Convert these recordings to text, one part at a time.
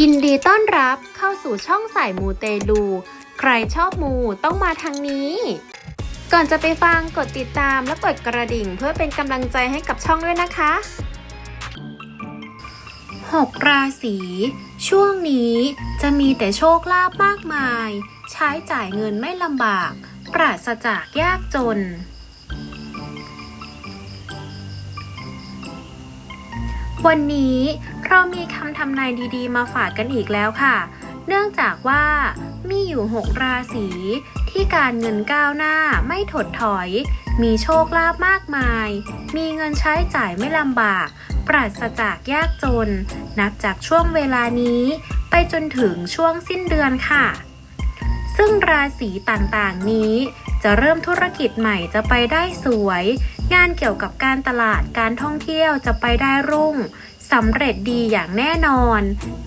ยินดีต้อนรับเข้าสู่ช่องสายมูเตลู ใครชอบมูต้องมาทางนี้ ก่อนจะไปฟังกดติดตามและกดกระดิ่งเพื่อเป็นกำลังใจให้กับช่องด้วยนะคะ 6 ราศี ช่วงนี้จะมีแต่โชคลาภมากมาย ใช้จ่ายเงินไม่ลำบาก ปราศจากยากจน วันนี้เรามีคำทำนายดีๆ มาฝากกันอีกแล้วค่ะ เนื่องจากว่ามีอยู่ 6 ราศีที่การเงินก้าวหน้าไม่ถดถอย มีโชคลาภมากมาย มีเงินใช้จ่ายไม่ลำบาก ปราศจากยากจน นับจากช่วงเวลานี้ไปจนถึงช่วงสิ้นเดือนค่ะ ซึ่งราศีต่างๆนี้ จะเริ่มธุรกิจใหม่จะไปได้สวย งานเกี่ยวกับการตลาดการท่องเที่ยวจะไปได้รุ่งสำเร็จดีอย่างแน่นอน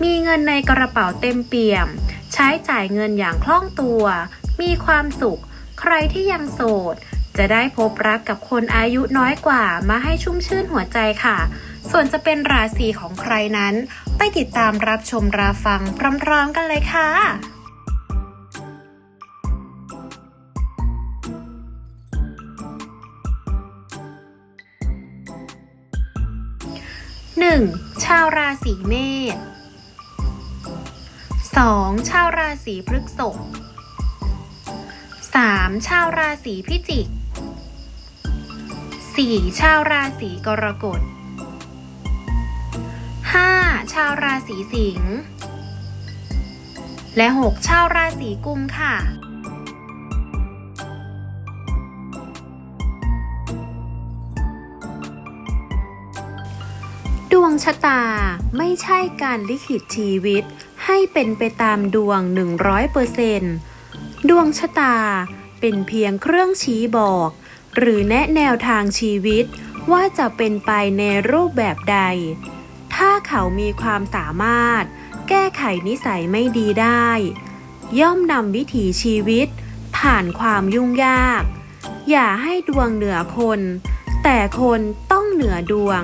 มีเงินในกระเป๋าเต็มเปี่ยม ใช้จ่ายเงินอย่างคล่องตัว มีความสุข ใครที่ยังโสด จะได้พบรักกับคนอายุน้อยกว่ามาให้ชุ่มชื่นหัวใจค่ะ ส่วนจะเป็นราศีของใครนั้น ไปติดตามรับชมรับฟังพร้อมๆกันเลยค่ะ 1. ชาวราศีเมษ 2. ชาวราศีพฤษภ 3. ชาวราศีพิจิก 4. ชาวราศีกรกฎ 5. ชาวราศีสิงห์ และ 6. ชาวราศีกุมค่ะ งชะตาไม่ใช่การลิขิตชีวิต ให้เป็นไปตามดวง 100%ดวงชะตาเป็นเพียงเครื่องชี้บอก หรือแนะแนวทางชีวิตว่าจะเป็นไปในรูปแบบใด ถ้าเขามีความสามารถ แก้ไขนิสัยไม่ดีได้ ย่อมนำวิถีชีวิต ผ่านความยุ่งยาก อย่าให้ดวงเหนือคน แต่คนต้องเหนือดวง